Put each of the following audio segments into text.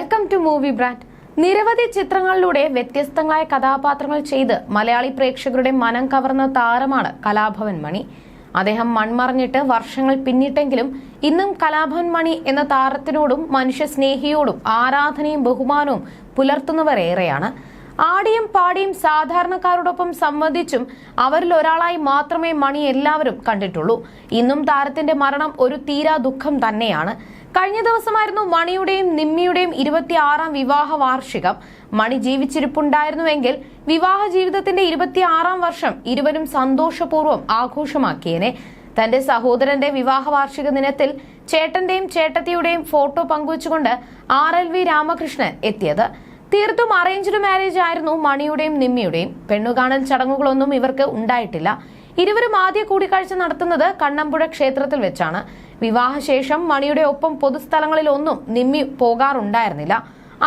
Welcome to movie brand നിരവധി ചിത്രങ്ങളിലൂടെ വ്യത്യസ്തങ്ങളായ കഥാപാത്രങ്ങൾ ചെയ്ത് മലയാളി പ്രേക്ഷകരുടെ മനം കവർന്ന താരമാണ് കലാഭവൻ മണി. അദ്ദേഹം മൺമറഞ്ഞിട്ട് വർഷങ്ങൾ പിന്നിട്ടെങ്കിലും ഇന്നും കലാഭവൻ മണി എന്ന താരത്തിനോടും മനുഷ്യ സ്നേഹിയോടും ആരാധനയും ബഹുമാനവും പുലർത്തുന്നവരേറെയാണ് ആടിയും പാടിയും സാധാരണക്കാരോടൊപ്പം സംവദിച്ചും അവരിൽ ഒരാളായി മാത്രമേ മണി എല്ലാവരും കണ്ടിട്ടുള്ളൂ. ഇന്നും താരത്തിന്റെ മരണം ഒരു തീരാ ദുഃഖം തന്നെയാണ്. കഴിഞ്ഞ ദിവസമായിരുന്നു മണിയുടെയും നിമ്മിയുടെയും ഇരുപത്തിയാറാം വിവാഹ വാർഷികം. മണി ജീവിച്ചിരിപ്പുണ്ടായിരുന്നുവെങ്കിൽ വിവാഹ ജീവിതത്തിന്റെ ഇരുപത്തിയാറാം വർഷം ഇരുവരും സന്തോഷപൂർവം ആഘോഷമാക്കിയേനെ. തന്റെ സഹോദരന്റെ വിവാഹ വാർഷിക ദിനത്തിൽ ചേട്ടന്റെയും ചേട്ടത്തിയുടെയും ഫോട്ടോ പങ്കുവച്ചുകൊണ്ട് ആർ എൽ വി രാമകൃഷ്ണൻ എത്തിയത്. തീർത്തും അറേഞ്ച്ഡ് മാരേജ് ആയിരുന്നു മണിയുടെയും നിമ്മിയുടെയും. പെണ്ണുകാണൽ ചടങ്ങുകളൊന്നും ഇവർക്ക് ഉണ്ടായിട്ടില്ല. ഇരുവരും ആദ്യ കൂടിക്കാഴ്ച നടത്തുന്നത് കണ്ണമ്പുഴ ക്ഷേത്രത്തിൽ വെച്ചാണ്. വിവാഹശേഷം മണിയുടെ ഒപ്പം പൊതുസ്ഥലങ്ങളിൽ ഒന്നും നിമ്മി പോകാറുണ്ടായിരുന്നില്ല.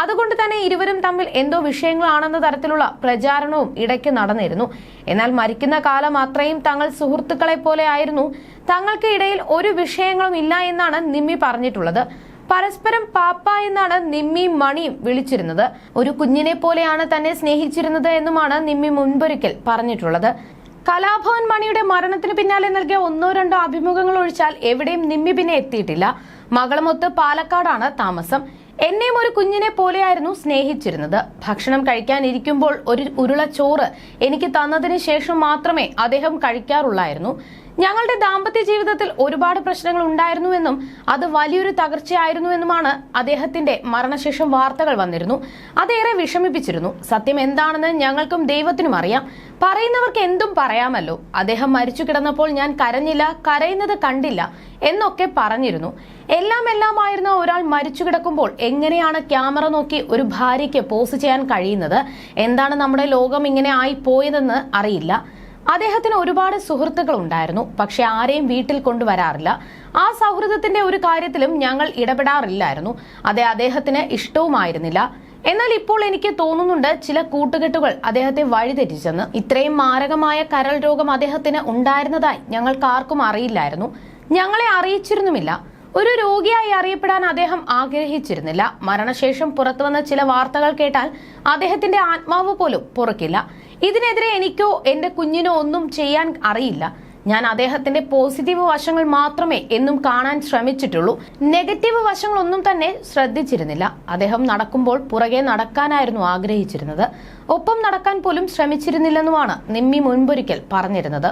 അതുകൊണ്ട് തന്നെ ഇരുവരും തമ്മിൽ എന്തോ വിഷയങ്ങളാണെന്ന തരത്തിലുള്ള പ്രചാരണവും ഇടയ്ക്ക് നടന്നിരുന്നു. എന്നാൽ മരിക്കുന്ന കാലം അത്രയും തങ്ങൾ സുഹൃത്തുക്കളെ പോലെ ആയിരുന്നു. തങ്ങൾക്ക് ഇടയിൽ ഒരു വിഷയങ്ങളും ഇല്ല എന്നാണ് നിമ്മി പറഞ്ഞിട്ടുള്ളത്. പരസ്പരം പാപ്പ എന്നാണ് നിമ്മിയും മണിയും വിളിച്ചിരുന്നത്. ഒരു കുഞ്ഞിനെ പോലെയാണ് തന്നെ സ്നേഹിച്ചിരുന്നത് എന്നുമാണ് നിമ്മി മുൻപൊരിക്കൽ പറഞ്ഞിട്ടുള്ളത്. കലാഭവൻ മണിയുടെ മരണത്തിന് പിന്നാലെ നൽകിയ ഒന്നോ രണ്ടോ അഭിമുഖങ്ങൾ ഒഴിച്ചാൽ എവിടെയും നിമ്മി പിന്നെ എത്തിയിട്ടില്ല. മകളുമൊത്ത് പാലക്കാടാണ് താമസം. എന്നെയും ഒരു കുഞ്ഞിനെ പോലെയായിരുന്നു സ്നേഹിച്ചിരുന്നത്. ഭക്ഷണം കഴിക്കാനിരിക്കുമ്പോൾ ഒരു ഉരുള ചോറ് എനിക്ക് തന്നതിന് ശേഷം മാത്രമേ അദ്ദേഹം കഴിക്കാറുള്ളായിരുന്നു. ഞങ്ങളുടെ ദാമ്പത്യ ജീവിതത്തിൽ ഒരുപാട് പ്രശ്നങ്ങൾ ഉണ്ടായിരുന്നുവെന്നും അത് വലിയൊരു തകർച്ചയായിരുന്നുവെന്നുമാണ് അദ്ദേഹത്തിന്റെ മരണശേഷം വാർത്തകൾ വന്നിരുന്നു. അതേറെ വിഷമിപ്പിച്ചിരുന്നു. സത്യം എന്താണെന്ന് ഞങ്ങൾക്കും ദൈവത്തിനും അറിയാം. പറയുന്നവർക്ക് എന്തും പറയാമല്ലോ. അദ്ദേഹം മരിച്ചു കിടന്നപ്പോൾ ഞാൻ കരഞ്ഞില്ല കരയുന്നത് കണ്ടില്ല എന്നൊക്കെ പറഞ്ഞിരുന്നു. എല്ലാം എല്ലാമായിരുന്ന ഒരാൾ മരിച്ചു കിടക്കുമ്പോൾ എങ്ങനെയാണ് ക്യാമറ നോക്കി ഒരു ഭാര്യയ്ക്ക് പോസ് ചെയ്യാൻ കഴിയുന്നത്? എന്താണ് നമ്മുടെ ലോകം ഇങ്ങനെ ആയി പോയതെന്ന് അറിയില്ല. അദ്ദേഹത്തിന് ഒരുപാട് സുഹൃത്തുക്കൾ ഉണ്ടായിരുന്നു. പക്ഷെ ആരെയും വീട്ടിൽ കൊണ്ടുവരാറില്ല. ആ സൗഹൃദത്തിന്റെ ഒരു കാര്യത്തിലും ഞങ്ങൾ ഇടപെടാറില്ലായിരുന്നു. അത് അദ്ദേഹത്തിന് ഇഷ്ടവുമായിരുന്നില്ല. എന്നാൽ ഇപ്പോൾ എനിക്ക് തോന്നുന്നുണ്ട് ചില കൂട്ടുകെട്ടുകൾ അദ്ദേഹത്തെ വഴിതെറ്റിച്ചെന്ന്. ഇത്രയും മാരകമായ കരൾ രോഗം അദ്ദേഹത്തിന് ഉണ്ടായിരുന്നതായി ഞങ്ങൾക്ക് ആർക്കും അറിയില്ലായിരുന്നു. ഞങ്ങളെ അറിയിച്ചിരുന്നുമില്ല. ഒരു രോഗിയായി അറിയപ്പെടാൻ അദ്ദേഹം ആഗ്രഹിച്ചിരുന്നില്ല. മരണശേഷം പുറത്തുവന്ന ചില വാർത്തകൾ കേട്ടാൽ അദ്ദേഹത്തിന്റെ ആത്മാവ് പോലും പൊറുക്കില്ല. ഇതിനെതിരെ എനിക്കോ എന്റെ കുഞ്ഞിനോ ഒന്നും ചെയ്യാൻ അറിയില്ല. ഞാൻ അദ്ദേഹത്തിന്റെ പോസിറ്റീവ് വശങ്ങൾ മാത്രമേ എന്നും കാണാൻ ശ്രമിച്ചിട്ടുള്ളൂ. നെഗറ്റീവ് വശങ്ങളൊന്നും തന്നെ ശ്രദ്ധിച്ചിരുന്നില്ല. അദ്ദേഹം നടക്കുമ്പോൾ പുറകെ നടക്കാനായിരുന്നു ആഗ്രഹിച്ചിരുന്നത്. ഒപ്പം നടക്കാൻ പോലും ശ്രമിച്ചിരുന്നില്ലെന്നുമാണ് നിമ്മി മുൻപൊരിക്കൽ പറഞ്ഞിരുന്നത്.